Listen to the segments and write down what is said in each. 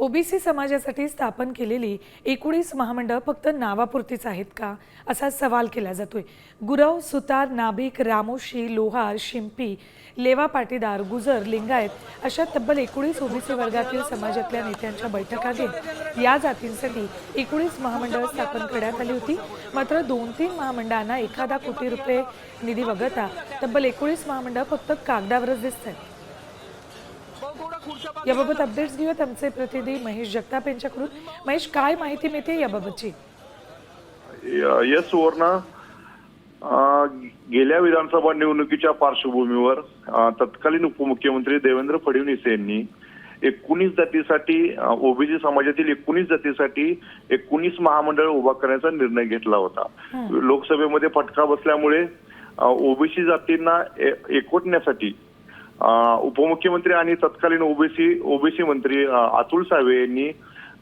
OBC समाजासाठी स्थापन केलेली एकोणीस महामंडळ फक्त नावापुरतीच आहेत का? असा सवाल केला जातोय. गुरव सुतार नाभिक रामोशी लोहार शिंपी लेवा पाटीदार गुजर लिंगायत अशा तब्बल एकोणीस ओबीसी वर्गातील समाजातल्या नेत्यांच्या बैठका घेत या जातींसाठी एकोणीस महामंडळ स्थापन करण्यात आली होती. मात्र दोन तीन महामंडळांना एखादा कोटी रुपये निधी वगळता तब्बल एकोणीस महामंडळ फक्त कागदावरच दिसत आहेत याबाबत अपडेट्स घेऊयात आमचे प्रतिनिधी महेश जगताप यांच्याकडून. महेश काय माहिती मिळते याबाबतची? येस सुवर्णा. गेल्या विधानसभा निवडणुकीच्या पार्श्वभूमीवर तत्कालीन उपमुख्यमंत्री देवेंद्र फडणवीस यांनी एकोणीस जातीसाठी ओबीसी समाजातील एकोणीस जातीसाठी एकोणीस महामंडळ उभा करण्याचा निर्णय घेतला होता. लोकसभेमध्ये फटका बसल्यामुळे ओबीसी जातींना एकवटण्यासाठी उपमुख्यमंत्री आणि तत्कालीन ओबीसी ओबीसी मंत्री अतुल सावे यांनी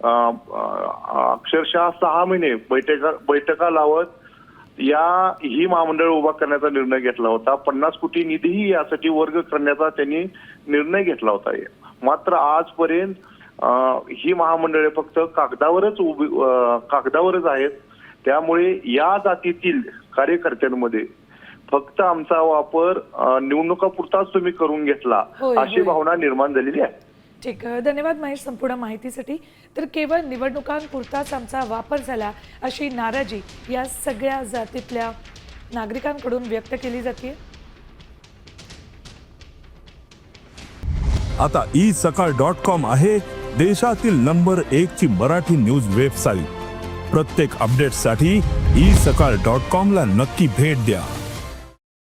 अक्षरशः सहा महिने बैठका बैठका लावत या ही महामंडळ उभा करण्याचा निर्णय घेतला होता. पन्नास कोटी निधीही यासाठी वर्ग करण्याचा त्यांनी निर्णय घेतला होता. मात्र आजपर्यंत ही महामंडळे फक्त कागदावरच उभी कागदावरच आहेत. त्यामुळे या जातीतील कार्यकर्त्यांमध्ये फक्त आमचा वापर निवडणुकापुरताच तुम्ही करून घेतला अशी. भावना निर्माण झालेली आहे. ठीक आहे. धन्यवाद महेश संपूर्ण माहितीसाठी. तर केवळ निवडणुकांपुरताच आमचा वापर झाला अशी नाराजी या सगळ्या जातीतल्या नागरिकांकडून व्यक्त केली जाते आता ई सकाळ डॉट कॉम आहे देशातील नंबर एक ची मराठी न्यूज वेबसाईट. प्रत्येक अपडेटसाठी ई सकाळ डॉट कॉम ला नक्की भेट द्या.